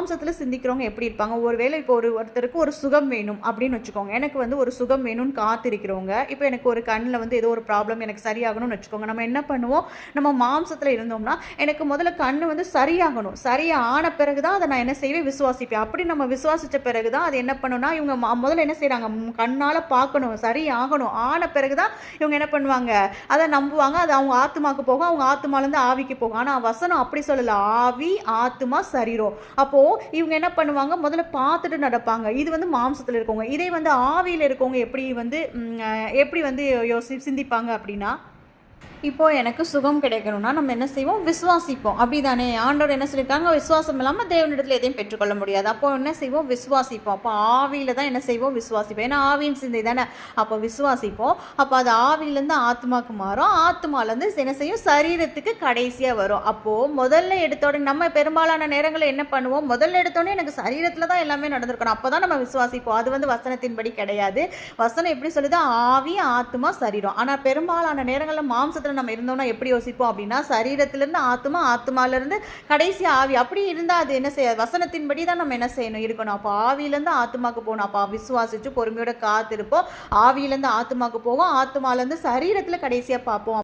மாம்சத்தில் சிந்திக்கிறவங்க எப்படி இருப்பாங்க? ஒருவேளை இப்போ ஒரு ஒருத்தருக்கு ஒரு சுகம் வேணும் அப்படின்னு வச்சுக்கோங்க. எனக்கு வந்து ஒரு சுகம் வேணும்னு காத்திருக்கிறவங்க இப்போ எனக்கு ஒரு கண்ணில் வந்து ஏதோ ஒரு ப்ராப்ளம் எனக்கு சரியாகணும்னு வச்சுக்கோங்க. நம்ம என்ன பண்ணுவோம்? நம்ம மாம்சத்தில் இருந்தோம்னா எனக்கு முதல்ல கண் வந்து சரியாகணும். சரியான பிறகு தான் அதை நான் என்ன செய்வேன்? விசுவாசிப்பேன். அப்படி நம்ம விசுவாசித்த பிறகு தான் அது என்ன பண்ணுன்னா இவங்க முதல்ல என்ன செய்கிறாங்க கண்ணால் பார்க்கணும். சரியாகணும். ஆன பிறகு தான் இவங்க என்ன பண்ணுவாங்க? அதை நம்புவாங்க. அது அவங்க ஆத்துமாக்கு போகும். அவங்க ஆத்துமாலேருந்து ஆவிக்கு போகும். ஆனால் வசனம் அப்படி சொல்லலை. ஆவி ஆத்துமா சரீரம். அப்போது இவங்க என்ன பண்ணுவாங்க? முதல்ல பார்த்துட்டு நடப்பாங்க. இது வந்து மாம்சத்தில் இருக்கவங்க. இதே வந்து ஆவியில் இருக்கவங்க எப்படி வந்து எப்படி வந்து யோசி சிந்திப்பாங்க அப்படின்னா இப்போது எனக்கு சுகம் கிடைக்கணும்னா நம்ம என்ன செய்வோம்? விசுவாசிப்போம். அப்படிதானே? ஆண்டவர் என்ன சொல்லியிருக்காங்க? விசுவாசம் இல்லாமல் தேவனிடத்தில் எதையும் பெற்றுக்கொள்ள முடியாது. அப்போ என்ன செய்வோம்? விசுவாசிப்போம். அப்போ ஆவியில் தான் என்ன செய்வோம்? விசுவாசிப்போம். ஏன்னா ஆவியின் சிந்தை தானே? அப்போ விசுவாசிப்போம். அப்போ அது ஆவியிலேருந்து ஆத்மாக்கு மாறும். ஆத்மாலேருந்து என்ன செய்யும்? சரீரத்துக்கு கடைசியாக வரும். அப்போது முதல்ல எடுத்தோடனே நம்ம பெரும்பாலான நேரங்களில் என்ன பண்ணுவோம்? முதல்ல எடுத்தோடனே எனக்கு சரீரத்தில் தான் எல்லாமே நடந்திருக்கணும். அப்போ தான் நம்ம விசுவாசிப்போம். அது வந்து வசனத்தின்படி கிடையாது. வசனம் எப்படி சொல்லுது? ஆவி ஆத்மா சரீரம். ஆனால் பெரும்பாலான நேரங்களில் மாம்சத்தில் நம்ம இருந்தோம்னா எப்படி யோசிப்போம் அப்படின்னா சரீரத்திலேருந்து ஆத்மா ஆத்மாலேருந்து கடைசி ஆவி. அப்படி இருந்தால் அது என்ன செய்ய வசனத்தின்படி தான் நம்ம என்ன செய்யணும்? இருக்கணும். அப்போ ஆவியிலேருந்து ஆத்மாக்கு போகணும். அப்போ விசுவாசிச்சு பொறுமையோட காத்திருப்போம். ஆவியிலேருந்து ஆத்மாக்கு போவோம். ஆத்மாலேருந்து சரீரத்தில் கடைசியாக பார்ப்போம்.